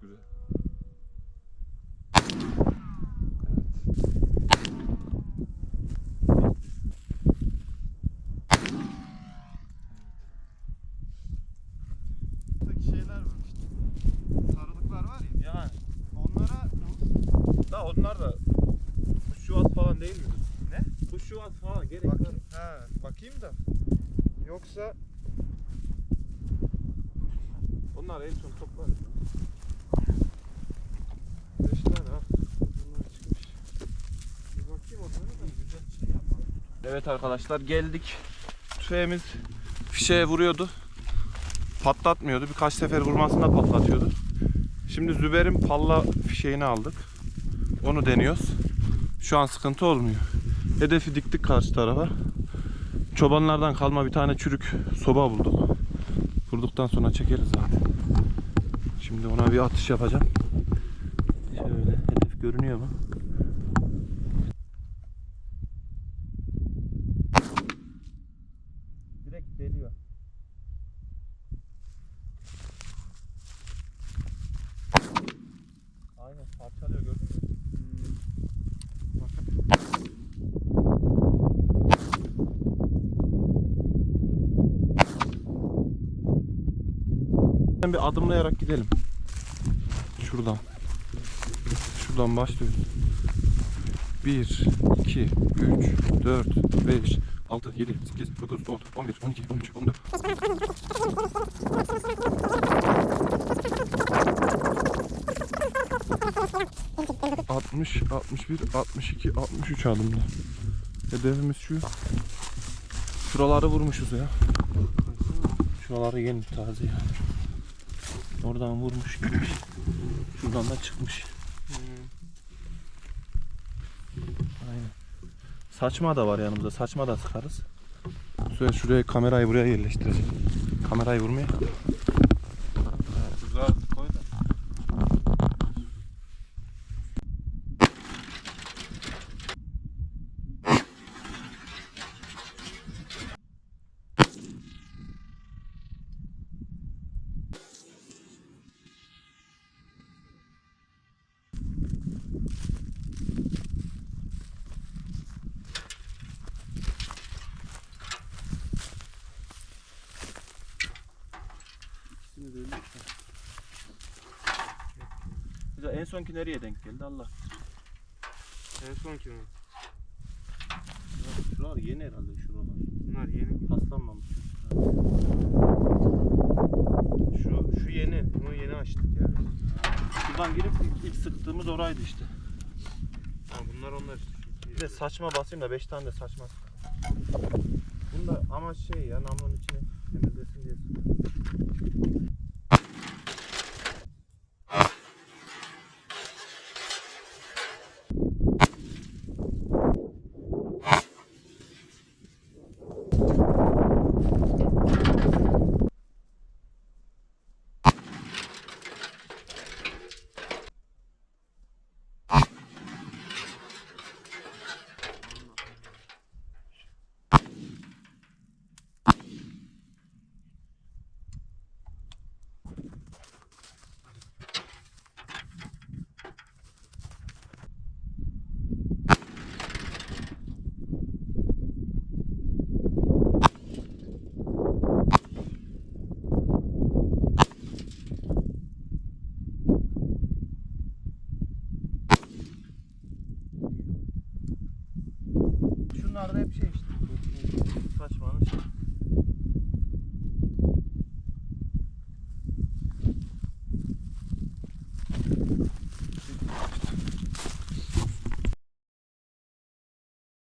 çok güzel. onlar da huşuvat falan değil midir? Ne? Huşuvat falan gerek Bak, var. He, bakayım da. Yoksa onlar en son toplar. 5 tane ha. Bunlar çıkmış. Bir bakayım onlara da. Evet arkadaşlar geldik. Tüfeğimiz fişeğe vuruyordu. Patlatmıyordu. Birkaç sefer vurmasında patlatıyordu. Şimdi Züber'in palla fişeğini aldık. Onu deniyoruz. Şu an sıkıntı olmuyor. Hedefi diktik karşı tarafa. Çobanlardan kalma bir tane çürük soba bulduk. Vurduktan sonra çekeriz zaten. Şimdi ona bir atış yapacağım. Görünüyor mu? Direkt deliyor. Aynen parçalıyor gördün mü? Bir adımlayarak gidelim. Şuradan. Şuradan başlıyoruz. 1, 2, 3, 4, 5, 6, 7, 8, 9, 10, 11, 12, 13, 14. ...60, 61, 62, 63 adımda. Hedefimiz şu. Şuraları vurmuşuz ya. Şuraları yeni taze ya. Oradan vurmuş gitmiş. Şuradan da çıkmış. Aynen. Saçma da var yanımızda. Saçma da sıkarız. Şöyle şuraya kamerayı buraya yerleştireceğim. Kamerayı vurmaya. Güzel koy da. Güzel. En sonki nereye denk geldi Allah. En son kim o? Şuralar yeni herhalde şuralar. Bunlar yeni. Paslanmamış. Şu, şu yeni. Bunu yeni açtık ya. Şuradan girip ilk, ilk sıktığımız oraydı işte. Ha, bunlar onlar işte. Bir de saçma basayım da 5 tane de saçma. Bunda ama şey ya namlunun içine bunlarda hep şey